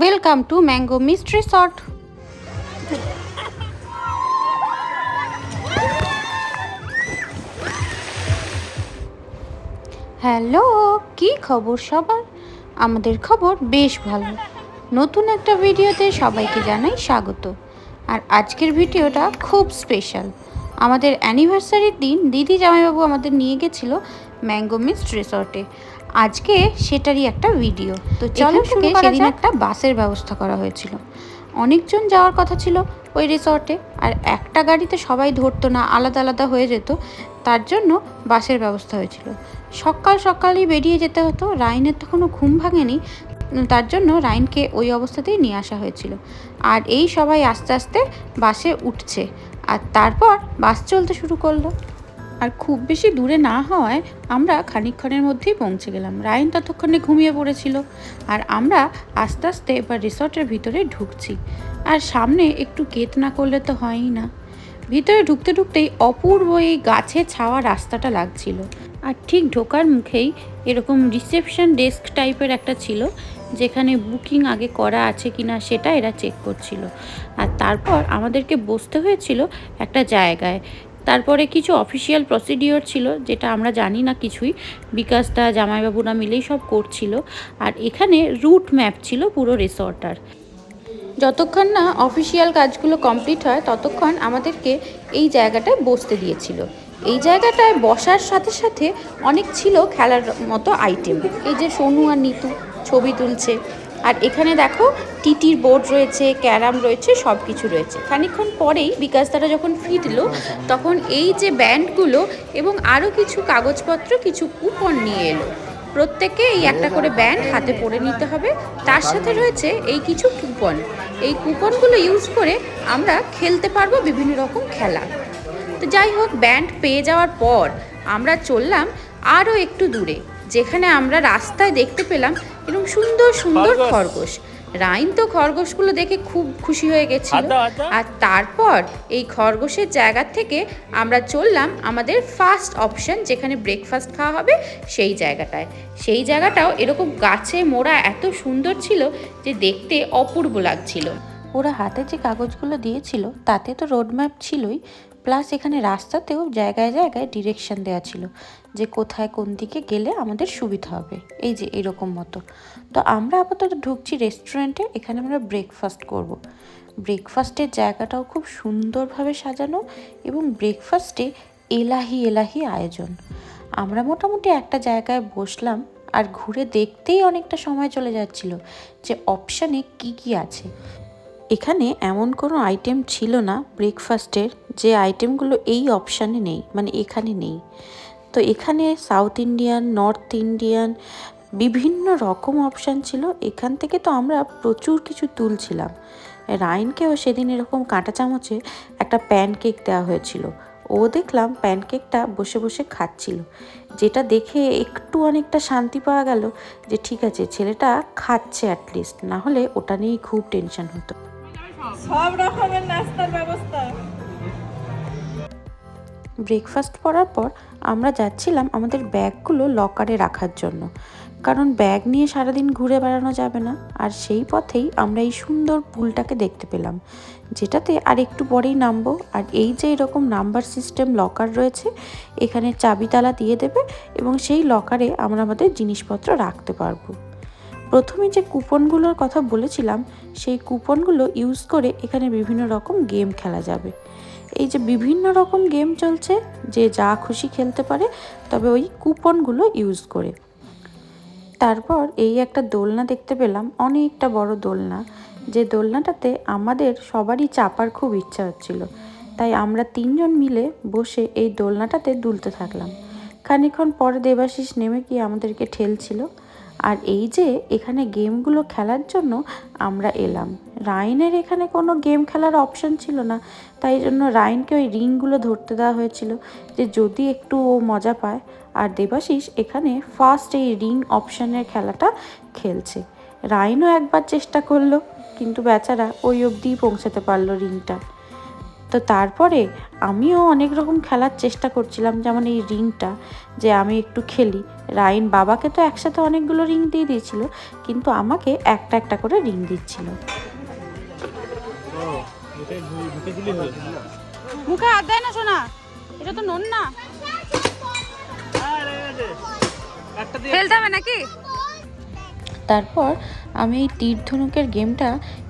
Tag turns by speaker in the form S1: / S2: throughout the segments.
S1: Welcome to mango mystery সট hello কি খবর সবার? আমাদের খবর বেশ ভালো। নতুন একটা ভিডিওতে সবাইকে জানাই স্বাগত। আর আজকের ভিডিওটা খুব স্পেশাল আমাদের অ্যানিভার্সারির দিন দিদি জামাইবাবু আমাদের নিয়ে গেছিল ম্যাঙ্গো মিস্ট রিসর্টে আজকে সেটারই একটা ভিডিও তো চলো
S2: থেকে
S1: সেদিন একটা বাসের ব্যবস্থা করা হয়েছিল। অনেকজন যাওয়ার কথা ছিল ওই রিসর্টে আর একটা গাড়িতে সবাই ধরতো না আলাদা আলাদা হয়ে যেত। তার জন্য বাসের ব্যবস্থা হয়েছিল। সকাল সকালই বেরিয়ে যেতে হতো। রাইনের তখনও ঘুম ভাঙেনি। তার জন্য রাইনকে ওই অবস্থাতেই নিয়ে আসা হয়েছিল। আর এই সবাই আস্তে আস্তে বাসে উঠছে। আর তারপর বাস চলতে শুরু করল। আর খুব বেশি দূরে না হওয়ায় আমরা খানিকক্ষণের মধ্যেই পৌঁছে গেলাম। রায়ন ততক্ষণে ঘুমিয়ে পড়েছিল আর আমরা আস্তে আস্তে এবার রিসর্টের ভিতরে ঢুকছি। আর সামনে একটু গেট না করলে তো হয়ই না। ভিতরে ঢুকতে ঢুকতেই অপূর্ব এই গাছে ছাওয়া রাস্তাটা লাগছিল। আর ঠিক ঢোকার মুখেই এরকম রিসেপশন ডেস্ক টাইপের একটা ছিল, যেখানে বুকিং আগে করা আছে কি না সেটা এরা চেক করছিল। আর তারপর আমাদেরকে বসতে হয়েছিল একটা জায়গায়। তারপরে কিছু অফিসিয়াল প্রসিডিওর ছিল, যেটা আমরা জানি না কিছুই বিকাশদা জামাইবাবুরা মিলেই সব করছিল। আর এখানে রুট ম্যাপ ছিল পুরো রিসর্টার যতক্ষণ না অফিসিয়াল কাজগুলো কমপ্লিট হয়, ততক্ষণ আমাদেরকে এই জায়গাটায় বসতে দিয়েছিল। এই জায়গাটায় বসার সাথে সাথে অনেক ছিল খেলার মতো আইটেম এই যে সোনু আর নিতু ছবি তুলছে আর এখানে দেখো টিটির বোর্ড রয়েছে, ক্যারাম রয়েছে সব কিছু রয়েছে। খানিকক্ষণ পরেই বিকাশ তারা যখন ফিরলো, তখন এই যে ব্যান্ডগুলো এবং আরও কিছু কাগজপত্র, কিছু কুপন নিয়ে এলো। প্রত্যেকে এই একটা করে ব্যান্ড হাতে পরে নিতে হবে। তার সাথে রয়েছে এই কিছু কুপন এই কুপনগুলো ইউজ করে আমরা খেলতে পারব বিভিন্ন রকম খেলা। তো যাই হোক, ব্যান্ড পেয়ে যাওয়ার পর আমরা চললাম আরও একটু দূরে, যেখানে আমরা রাস্তায় দেখতে পেলাম এরকম সুন্দর সুন্দর
S3: খরগোশ।
S1: রাইন তো খরগোশগুলো দেখে খুব খুশি হয়ে গেছিল
S3: আদা, আদা।
S1: আর তারপর এই খরগোশের জায়গা থেকে আমরা চললাম আমাদের ফার্স্ট অপশন যেখানে ব্রেকফাস্ট খাওয়া হবে সেই জায়গাটায় সেই জায়গাটাও এরকম গাছে মোড়া এত সুন্দর ছিল যে দেখতে অপূর্ব লাগছিল ওরা হাতে যে কাগজগুলো দিয়েছিল, তাতে তো রোড ম্যাপ ছিলই প্লাস এখানে রাস্তাতেও জায়গায় জায়গায় ডিরেকশন দেওয়া ছিল যে কোথায় কোন দিকে গেলে আমাদের সুবিধা হবে। এই যে এরকম মতো। তো আমরা আপাতত ঢুকছি রেস্টুরেন্টে এখানে আমরা ব্রেকফাস্ট করব। ব্রেকফাস্টের জায়গাটাও খুব সুন্দরভাবে সাজানো এবং ব্রেকফাস্টে এলাহি এলাহি আয়োজন। আমরা মোটামুটি একটা জায়গায় বসলাম আর ঘুরে দেখতেই অনেকটা সময় চলে যাচ্ছিল যে অপশানে কি কি আছে। এখানে এমন কোনো আইটেম ছিল না ব্রেকফাস্টের যে আইটেমগুলো এই অপশানে নেই মানে এখানে নেই। তো এখানে সাউথ ইন্ডিয়ান নর্থ ইন্ডিয়ান বিভিন্ন রকম অপশান ছিল। এখান থেকে তো আমরা প্রচুর কিছু তুলছিলাম। রাইনকেও সেদিন এরকম কাঁটা চামচে একটা প্যানকেক দেওয়া হয়েছিল। ও দেখলাম প্যানকেকটা বসে বসে খাচ্ছিল। যেটা দেখে একটু অনেকটা শান্তি পাওয়া গেল যে ঠিক আছে, ছেলেটা খাচ্ছে অ্যাটলিস্ট না হলে ওটা নিয়েই খুব টেনশন হতো।
S2: সব রকমের নাস্তার ব্যবস্থা।
S1: ব্রেকফাস্ট করার পর আমরা যাচ্ছিলাম আমাদের ব্যাগগুলো লকারে রাখার জন্য। কারণ ব্যাগ নিয়ে সারাদিন ঘুরে বেড়ানো যাবে না। আর সেই পথেই আমরা এই সুন্দর পুলটাকে দেখতে পেলাম, যেটাতে আর একটু পরেই নামবো। আর এই যে এরকম নাম্বার সিস্টেম লকার রয়েছে, এখানে চাবি তালা দিয়ে দেবে এবং সেই লকারে আমরা আমাদের জিনিসপত্র রাখতে পারব। প্রথমে যে কুপনগুলোর কথা বলেছিলাম, সেই কুপনগুলো ইউজ করে এখানে বিভিন্ন রকম গেম খেলা যাবে। এই যে বিভিন্ন রকম গেম চলছে, যে যা খুশি খেলতে পারে, তবে ওই কুপনগুলো ইউজ করে। তারপর এই একটা দোলনা দেখতে পেলাম, অনেকটা বড় দোলনা। যে দোলনাটাতে আমাদের সবারই চাপার খুব ইচ্ছা হচ্ছিল। তাই আমরা তিনজন মিলে বসে এই দোলনাটাতে দুলতে থাকলাম। খানিকক্ষণ পরে দেবাশিস নেমে গিয়ে আমাদেরকে ঠেলছিল। আর এই যে এখানে গেমগুলো খেলার জন্য আমরা এলাম। রাইনের এখানে কোনো গেম খেলার অপশন ছিল না। তাই জন্য রাইনকে ওই রিংগুলো ধরতে দেওয়া হয়েছিল যে যদি একটু ও মজা পায়। আর দেবাশিস এখানে ফার্স্ট এই রিং অপশনের খেলাটা খেলছে। রাইনও একবার চেষ্টা করল, কিন্তু বেচারা ওই অবধিই পৌঁছাতে পারল রিংটা। তো তারপরে আমিও অনেক রকম খেলার চেষ্টা করছিলাম যেমন এই রিংটা যে আমি একটু খেলি। রাইন বাবাকে তো একসাথে অনেকগুলো রিং দিয়ে দিয়েছিল কিন্তু আমাকে একটা একটা করে রিং দিচ্ছিল।
S3: মুখে হাত দেয় না শোনা এটা তো নন না? হবে নাকি?
S1: তারপর আমি এই তীর ধনুকের গেমটা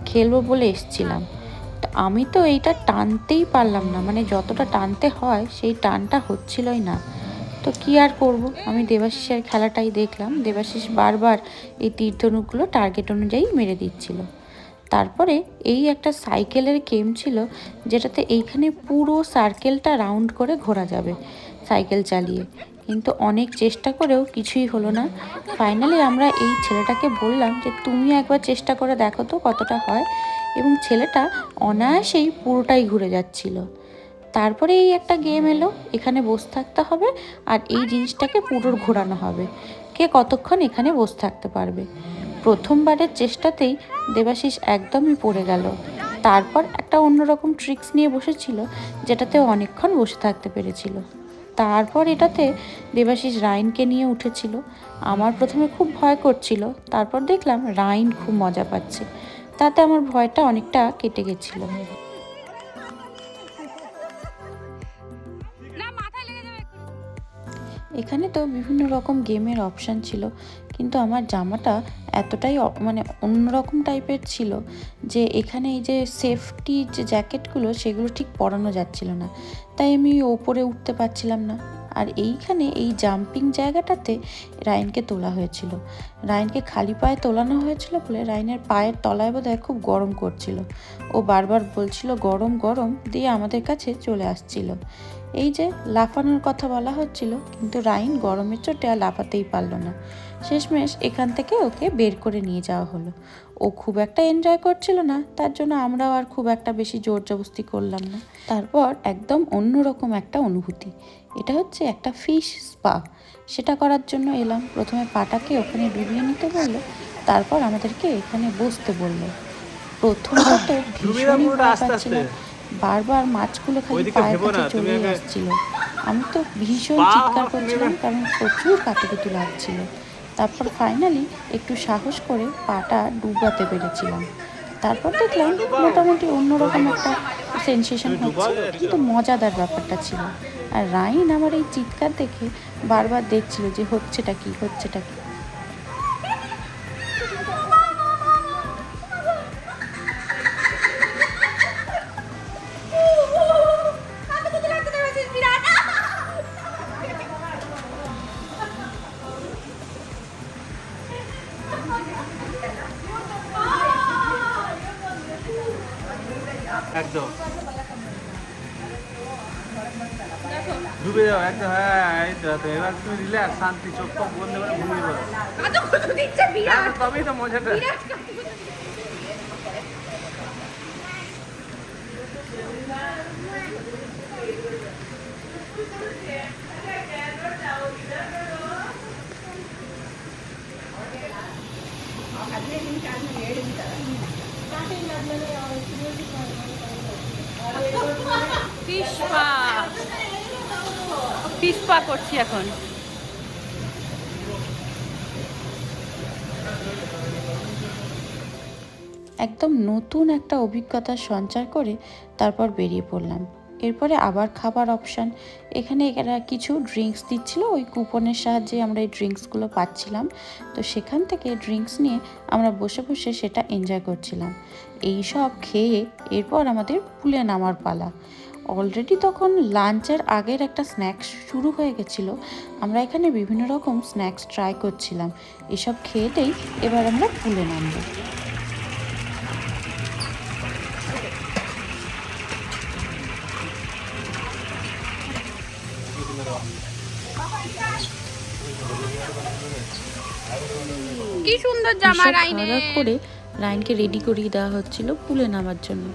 S1: খেলব বলে এসছিলাম। আমি তো এইটা টানতেই পারলাম না মানে যতটা টানতে হয় সেই টানটা হচ্ছিলই না। তো কি আর করব? আমি দেবাশিসের খেলাটাই দেখলাম। দেবাশিস বারবার এই তীর ধনুকগুলো টার্গেট অনুযায়ী মেরে দিচ্ছিল। তারপরে এই একটা সাইকেলের গেম ছিল, যেটাতে এইখানে পুরো সার্কেলটা রাউন্ড করে ঘোরা যাবে, সাইকেল চালিয়ে। কিন্তু অনেক চেষ্টা করেও কিছুই হলো না। ফাইনালি আমরা এই ছেলেটাকে বললাম যে, তুমি একবার চেষ্টা করে দেখো তো কতটা হয়। এবং ছেলেটা অনায়াসেই পুরোটাই ঘুরে যাচ্ছিল। তারপরে এই একটা গেম এলো, এখানে বসে থাকতে হবে আর এই জিনিসটাকে পুরো ঘোরানো হবে। কে কতক্ষণ এখানে বসে থাকতে পারবে? প্রথমবারের চেষ্টাতেই দেবাশিস একদমই পড়ে গেল। তারপর একটা অন্যরকম ট্রিক্স নিয়ে বসেছিল যেটাতে অনেকক্ষণ বসে থাকতে পেরেছিল। তারপর এটাতে দেবাশিস রাইনকে নিয়ে উঠেছিল। আমার প্রথমে খুব ভয় করছিল তারপর দেখলাম রাইন খুব মজা পাচ্ছে। তাতে আমার ভয়টা অনেকটা কেটে গেছিল। এখানে তো বিভিন্ন রকম গেমের অপশান ছিল। কিন্তু আমার জামাটা এতটাই মানে অন্যরকম টাইপের ছিল যে এখানে এই যে সেফটি যে জ্যাকেটগুলো সেগুলো ঠিক পরানো যাচ্ছিল না। তাই আমি ওপরে উঠতে পারছিলাম না। আর এইখানে এই জাম্পিং জায়গাটাতে রায়নকে তোলা হয়েছিল। রায়নকে খালি পায়ে তোলানো হয়েছিল বলে রায়নের পায়ের তলায় বোধহয় খুব গরম করছিল। ও বারবার বলছিল, গরম গরম দিয়ে আমাদের কাছে চলে আসছিল। এই যে লাফানোর কথা বলা হচ্ছিল, কিন্তু রাইন গরমের চোটে আর লাফাতেই পারল না। শেষমেশ এখান থেকে ওকে বের করে নিয়ে যাওয়া হলো। ও খুব একটা এনজয় করছিল না, তার জন্য আমরাও আর খুব একটা বেশি জোর জবস্তি করলাম না। তারপর একদম অন্যরকম একটা অনুভূতি। এটা হচ্ছে একটা ফিশ স্পা সেটা করার জন্য এলাম। প্রথমে পাটাকে ওখানে ডুবিয়ে নিতে বলল তারপর আমাদেরকে এখানে বসতে বলল। প্রথমত ভীষণই ভয় পাচ্ছিলাম বারবার মাছগুলো খালি পায়ের কাছে চলে আসছিল আমি তো ভীষণ চিৎকার করছিলাম কারণ প্রচুর কাতুকুতু লাগছিল। তারপর ফাইনালি একটু সাহস করে পাটা ডুবাতে পেরেছিলাম। তারপর দেখলাম মোটামুটি অন্যরকম একটা সেন্সেশন হচ্ছে। কিন্তু মজাদার ব্যাপারটা ছিল। আর রাইন আমার এই চিৎকার দেখে বারবার দেখছিল যে হচ্ছেটা কি হচ্ছেটা কি।
S4: ডুবে হ্যাঁ এই তো তো এবার তুমি রিল্যাক্স শান্তি চোখ টোক বন্ধ করে ঘুমিয়ে পড়ো। হ্যাঁ, তবেই তো মজাটা।
S3: পিসপা পিসপা করছি এখন।
S1: একদম নতুন একটা অভিজ্ঞতার সঞ্চার করে তারপর বেরিয়ে পড়লাম। এরপরে আবার খাবার অপশান এখানে এরা কিছু ড্রিঙ্কস দিচ্ছিল, ওই কুপনের সাহায্যে আমরা এই ড্রিঙ্কসগুলো পাচ্ছিলাম। তো সেখান থেকে ড্রিঙ্কস নিয়ে আমরা বসে বসে সেটা এনজয় করছিলাম। এই সব খেয়ে এরপর আমাদের পুলে নামার পালা। অলরেডি তখন লাঞ্চের আগের একটা স্ন্যাক্স শুরু হয়ে গেছিল। আমরা এখানে বিভিন্ন রকম স্ন্যাক্স ট্রাই করছিলাম। এসব খেয়েতেই এবার আমরা পুলে নামবো।
S3: কি সুন্দর জামা রাইনে
S1: করে রাইনকে রেডি করিয়ে দেওয়া হচ্ছিল পুলে নামার জন্য।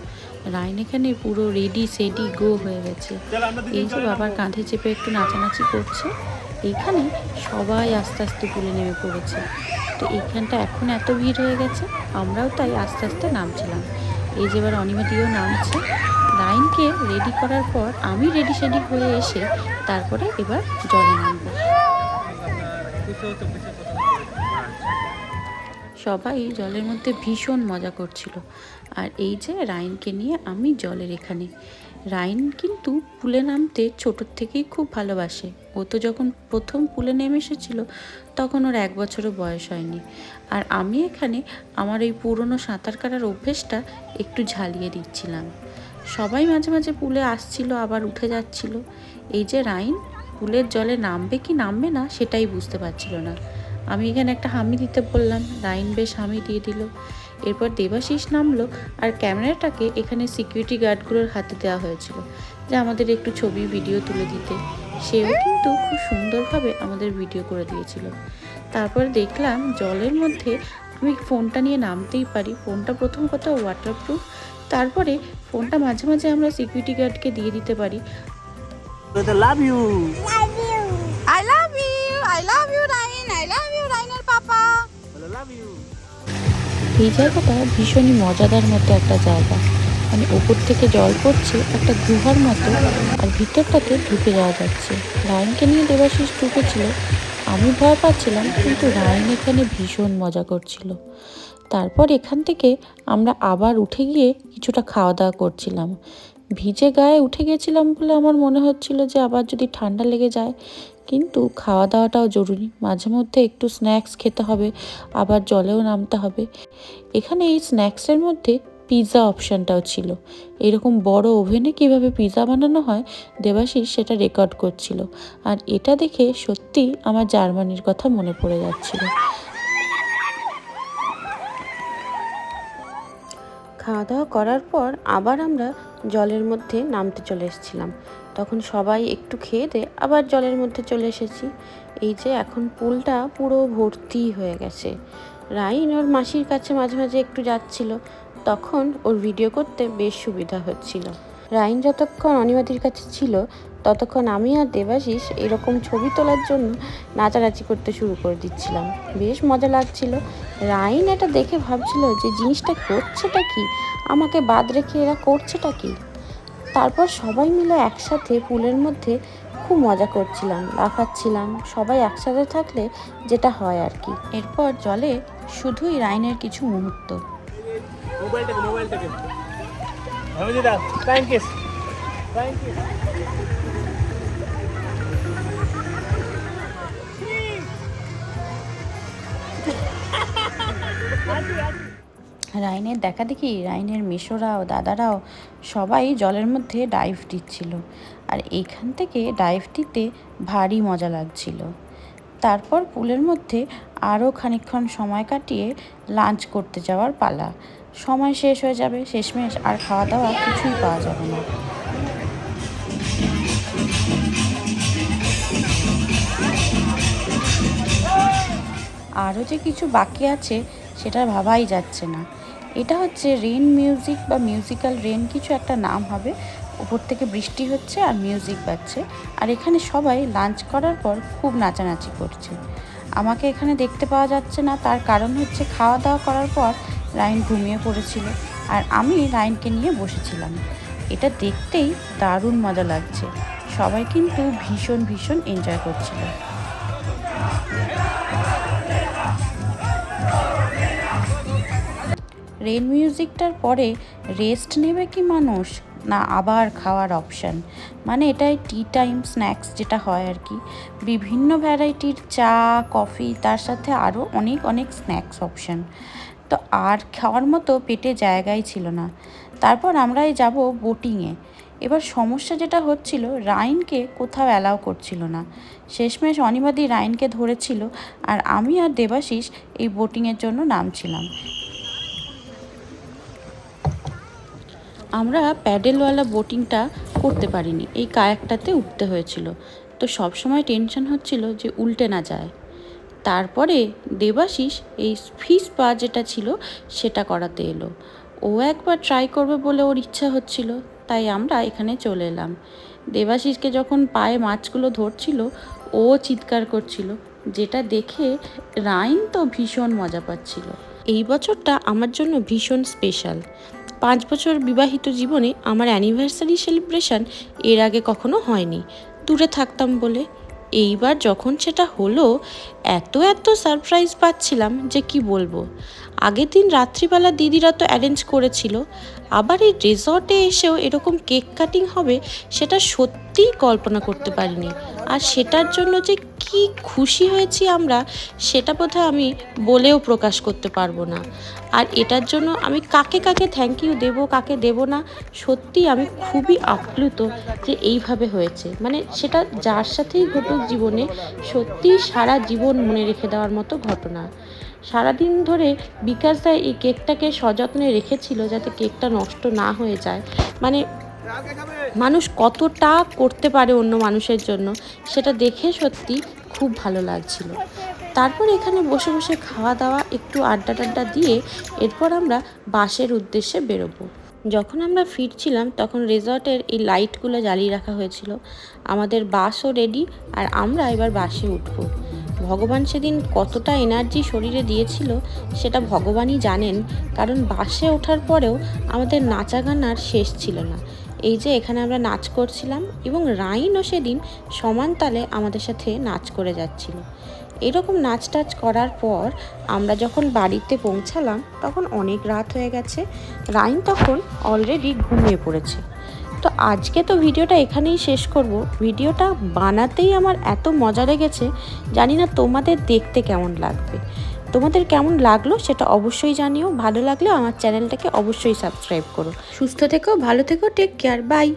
S1: রাইন এখানে পুরো রেডি সেডি গো হয়ে গেছে। এই যে বাবার কাঁধে চেপে একটু নাচানাচি করছে এইখানে সবাই আস্তে আস্তে পুলে নেমে পড়েছে। তো এইখানটা এখন এত ভিড় হয়ে গেছে আমরাও তাই আস্তে আস্তে নামছিলাম। এই যে এবার অনিমাদিও নামছে। রাইনকে রেডি করার পর আমি রেডি সেডি হয়ে এসে তারপরে এবার জলে নামবো। সবাই জলের মধ্যে ভীষণ মজা করছিল। আর এই যে রাইনকে নিয়ে আমি জলের এখানে। রাইন কিন্তু পুলে নামতে ছোটোর থেকেই খুব ভালোবাসে। ও তো যখন প্রথম পুলে নেমে এসেছিল, তখন ওর এক বছরও বয়স হয়নি। আর আমি এখানে আমার এই পুরনো সাঁতার কাটার অভ্যেসটা একটু ঝালিয়ে দিচ্ছিলাম। সবাই মাঝে মাঝে পুলে আসছিল, আবার উঠে যাচ্ছিল। এই যে রাইন, পুলের জলে নামবে কি নামবে না সেটাই বুঝতে পারছিল না। আমি এখানে একটা হামি দিতে বললাম। রাইন বেশ হামি দিয়ে দিল। এরপর দেবাশিস নামলো আর ক্যামেরাটাকে এখানে সিকিউরিটি গার্ডগুলোর হাতে দেওয়া হয়েছিল যে আমাদের একটু ছবি ভিডিও তুলে দিতে। সেও কিন্তু খুব সুন্দরভাবে আমাদের ভিডিও করে দিয়েছিল। তারপর দেখলাম জলের মধ্যে আমি ফোনটা নিয়ে নামতেই পারি। ফোনটা প্রথম কথা ওয়াটারপ্রুফ তারপরে ফোনটা মাঝে মাঝে আমরা সিকিউরিটি গার্ডকে দিয়ে দিতে পারি।
S4: Love you
S3: I love you I love you love you রাইনের পাপা
S4: লাভ ইউ
S1: এই জায়গাটা ভীষণই মজাদার মতো একটা জায়গা। মানে ওপর থেকে জল পড়ছে একটা গুহার মতো আর ভিতরটাতে ঢুকে যাওয়া যাচ্ছে। রায়নকে নিয়ে দেবাশিস ঢুকেছিল। আমি ভয় পাচ্ছিলাম কিন্তু রায়ন এখানে ভীষণ মজা করছিল। তারপর এখান থেকে আমরা আবার উঠে গিয়ে কিছুটা খাওয়া দাওয়া করছিলাম। ভিজে গায়ে উঠে গেছিলাম বলে আমার মনে হচ্ছিল যে আবার যদি ঠান্ডা লেগে যায় কিন্তু খাওয়া দাওয়াটাও জরুরি। মাঝে মধ্যে একটু স্ন্যাক্স খেতে হবে, আবার জলেও নামতে হবে। এখানে এই স্ন্যাক্সের মধ্যে পিৎজা অপশানটাও ছিল। এরকম বড় ওভেনে কীভাবে পিৎজা বানানো হয়, দেবাশিস সেটা রেকর্ড করছিল। আর এটা দেখে সত্যি আমার জার্মানির কথা মনে পড়ে যাচ্ছিল। খাওয়া দাওয়া করার পর আবার আমরা জলের মধ্যে নামতে চলে এসেছিলাম। তখন সবাই একটু খেয়ে দে, আবার জলের মধ্যে চলে এসেছি। এই যে এখন পুলটা পুরো ভর্তি হয়ে গেছে। রাইন ওর মাসির কাছে মাঝে মাঝে একটু যাচ্ছিল। তখন ওর ভিডিও করতে বেশ সুবিধা হচ্ছিল। রাইন যতক্ষণ অনিমাদির কাছে ছিল, ততক্ষণ আমি আর দেবাশিস এরকম ছবি তোলার জন্য নাচানাচি করতে শুরু করে দিচ্ছিলাম। বেশ মজা লাগছিল। রাইন এটা দেখে ভাবছিল যে জিনিসটা করছেটা কি? আমাকে বাদ রেখে এরা করছেটা কি? তারপর সবাই মিলে একসাথে পুলের মধ্যে খুব মজা করছিলাম, লাফাচ্ছিলাম। সবাই একসাথে থাকলে যেটা হয় আর কি। এরপর জলে শুধুই রাইনের কিছু মুহূর্ত।
S4: থ্যাংক ইউ থ্যাংক ইউ
S1: রাইনের দেখা দেখি রাইনের মেশোরাও, দাদারাও সবাই জলের মধ্যে ডাইভ দিচ্ছিল। আর এইখান থেকে ডাইভ দিতে ভারী মজা লাগছিল। তারপর পুলের মধ্যে আরও খানিকক্ষণ সময় কাটিয়ে লাঞ্চ করতে যাওয়ার পালা। সময় শেষ হয়ে যাবে, শেষমেশ আর খাওয়া দাওয়া কিছুই পাওয়া যাবে না। আরও যে কিছু বাকি আছে, সেটা ভাবাই যাচ্ছে না। এটা হচ্ছে রেন মিউজিক বা মিউজিক্যাল রেন কিছু একটা নাম হবে। উপর থেকে বৃষ্টি হচ্ছে আর মিউজিক বাজছে। আর এখানে সবাই লাঞ্চ করার পর খুব নাচানাচি করছে। আমাকে এখানে দেখতে পাওয়া যাচ্ছে না, তার কারণ হচ্ছে খাওয়া দাওয়া করার পর রাইন ঘুমিয়ে পড়েছিল আর আমি রাইনকে নিয়ে বসেছিলাম। এটা দেখতেই দারুণ মজা লাগছে। সবাই কিন্তু ভীষণ ভীষণ এনজয় করছিল। রেন মিউজিকটার পরে রেস্ট নেবে কি মানুষ, না আবার খাওয়ার অপশান? মানে এটাই টি টাইম স্ন্যাক্স যেটা হয় আর কি। বিভিন্ন ভ্যারাইটির চা, কফি, তার সাথে আরও অনেক অনেক স্ন্যাক্স অপশান। তো আর খাওয়ার মতো পেটে জায়গাই ছিল না। তারপর আমরাই যাব বোটিংয়ে। এবার সমস্যা যেটা হচ্ছিল, রাইনকে কোথাও অ্যালাউ করছিল না। শেষমেশ অনিবাদী রাইনকে ধরেছিল, আর আমি আর দেবাশিস এই বোটিংয়ের জন্য নামছিলাম। আমরা প্যাডেলওয়ালা বোটিংটা করতে পারিনি। এই কায়াকটাতে উঠতে হয়েছিল। তো সব সময় টেনশন হচ্ছিল যে উল্টে না যায়। তারপরে দেবাশিস এই ফিস পা যেটা ছিল সেটা করাতে এলো। ও একবার ট্রাই করবে বলে ওর ইচ্ছা হচ্ছিল, তাই আমরা এখানে চলে এলাম। দেবাশিসকে যখন পায়ে মাছগুলো ধরছিল, ও চিৎকার করছিল, যেটা দেখে রাইন তো ভীষণ মজা পাচ্ছিল। এই বছরটা আমার জন্য ভীষণ স্পেশাল।
S5: পাঁচ বছর বিবাহিত জীবনে আমার অ্যানিভার্সারি সেলিব্রেশন এর আগে কখনো হয়নি। দূরে থাকতাম বলে। এইবার যখন সেটা হলো, এত এত সারপ্রাইজ পাচ্ছিলাম যে কি বলব। আগের দিন রাত্রিবেলা দিদিরা তো অ্যারেঞ্জ করেছিল। আবার এই রিসর্টে এসেও এরকম কেক কাটিং হবে, সেটা সত্যিই কল্পনা করতে পারিনি। আর সেটার জন্য যে কি খুশি হয়েছি আমরা, সেটা বোধহয় আমি বলেও প্রকাশ করতে পারব না। আর এটার জন্য আমি কাকে কাকে থ্যাংক ইউ দেবো, কাকে দেব না সত্যি আমি খুবই আপ্লুত যে এইভাবে হয়েছে। মানে সেটা যার সাথেই ঘটুক জীবনে, সত্যিই সারা জীবন মনে রেখে দেওয়ার মতো ঘটনা। সারাদিন ধরে বিকাশ দা এই কেকটাকে সযত্নে রেখেছিল যাতে কেকটা নষ্ট না হয়ে যায়। মানে মানুষ কতটা করতে পারে অন্য মানুষের জন্য, সেটা দেখে সত্যি খুব ভালো লাগছিল। তারপর এখানে বসে বসে খাওয়া দাওয়া, একটু আড্ডা টাড্ডা দিয়ে এরপর আমরা বাসের উদ্দেশ্যে বেরোবো। যখন আমরা ফিরছিলাম, তখন রিসর্টের এই লাইটগুলো জ্বালিয়ে রাখা হয়েছিল। আমাদের বাসও রেডি আর আমরা এবার বাসে উঠবো। ভগবান সেদিন কতটা এনার্জি শরীরে দিয়েছিল, সেটা ভগবানই জানেন। কারণ বাসে ওঠার পরেও আমাদের নাচা গানার শেষ ছিল না। এই যে এখানে আমরা নাচ করছিলাম এবং রাইনও সেদিন সমান তালে আমাদের সাথে নাচ করে যাচ্ছিল। এরকম নাচ টাচ করার পর আমরা যখন বাড়িতে পৌঁছালাম, তখন অনেক রাত হয়ে গেছে। রাইন তখন অলরেডি ঘুমিয়ে পড়েছে। তো আজকে তো ভিডিওটা এখানেই শেষ করব। ভিডিওটা বানাতেই আমার এত মজা লেগেছে, জানি না তোমাদের দেখতে কেমন লাগবে। তোমাদের কেমন লাগল সেটা অবশ্যই জানিও। ভালো লাগলে আমার চ্যানেলটাকে অবশ্যই সাবস্ক্রাইব করো। সুস্থ থেকো, ভালো থেকো টেক কেয়ার বাই